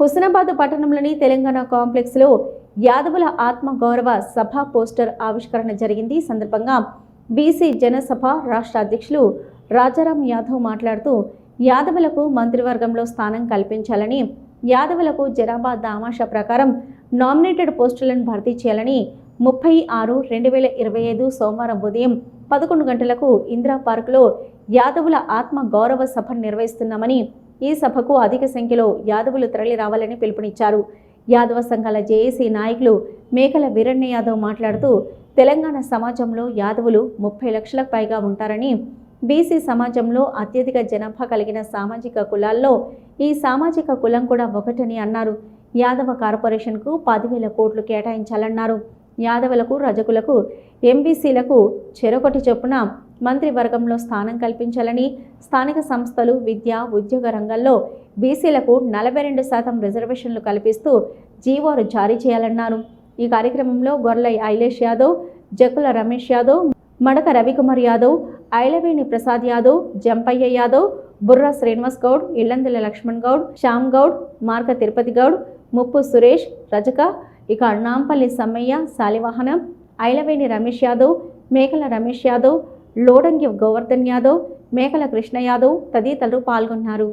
హుస్నాబాద్ పట్టణంలోని తెలంగాణ కాంప్లెక్స్లో యాదవుల ఆత్మ గౌరవ సభ పోస్టర్ ఆవిష్కరణ జరిగింది. సందర్భంగా బీసీ జనసభ రాష్ట్ర అధ్యక్షులు రాజారాం యాదవ్ మాట్లాడుతూ యాదవులకు మంత్రివర్గంలో స్థానం కల్పించాలని యాదవులకు జనాభా దామాష ప్రకారం నామినేటెడ్ పోస్టులను భర్తీ చేయాలని ముప్పై ఆరు రెండు వేల ఇరవై ఐదు సోమవారం ఉదయం పదకొండు గంటలకు ఇందిరా పార్కులో యాదవుల ఆత్మ గౌరవ సభ నిర్వహిస్తున్నామని ఈ సభకు అధిక సంఖ్యలో యాదవులు తరలి రావాలని పిలుపునిచ్చారు. యాదవ సంఘాల జేఏసీ నాయకులు మేకల వీరಣ್య యాదవ్ మాట్లాడుతూ తెలంగాణ సమాజంలో యాదవులు ముప్పై లక్షలకు పైగా ఉంటారని బీసీ సమాజంలో అత్యధిక జనాభా కలిగిన సామాజిక కులాల్లో ఈ సామాజిక కులం కూడా ఒకటని అన్నారు. యాదవ కార్పొరేషన్కు పదివేల కోట్లు కేటాయించాలన్నారు. యాదవులకు రజకులకు ఎంబీసీలకు చెరొకటి చొప్పున మంత్రివర్గంలో స్థానం కల్పించాలని స్థానిక సంస్థలు విద్య ఉద్యోగ రంగంలో బీసీలకు నలభై రెండు శాతం రిజర్వేషన్లు కల్పిస్తూ జీవోలు జారీ చేయాలన్నారు. ఈ కార్యక్రమంలో గొర్లై ఐలేష్ యాదవ్ జక్కుల రమేష్ యాదవ్ మడక రవికుమార్ యాదవ్ ఐలవేణి ప్రసాద్ యాదవ్ జంపయ్య యాదవ్ బుర్రా శ్రీనివాస్ గౌడ్ ఇళ్ళందుల లక్ష్మణ్ గౌడ్ శ్యామ్ గౌడ్ మార్క తిరుపతి గౌడ్ ముప్పు సురేష్ రజక ఇక నాంపల్లి సమ్మయ్య శాలివాహనం ఐలవేణి రమేష్ యాదవ్ మేకల రమేష్ యాదవ్ లోడంగి గోవర్ధన్ యాదవ్ మేకల కృష్ణ యాదవ్ తదితరులు పాల్గొన్నారు.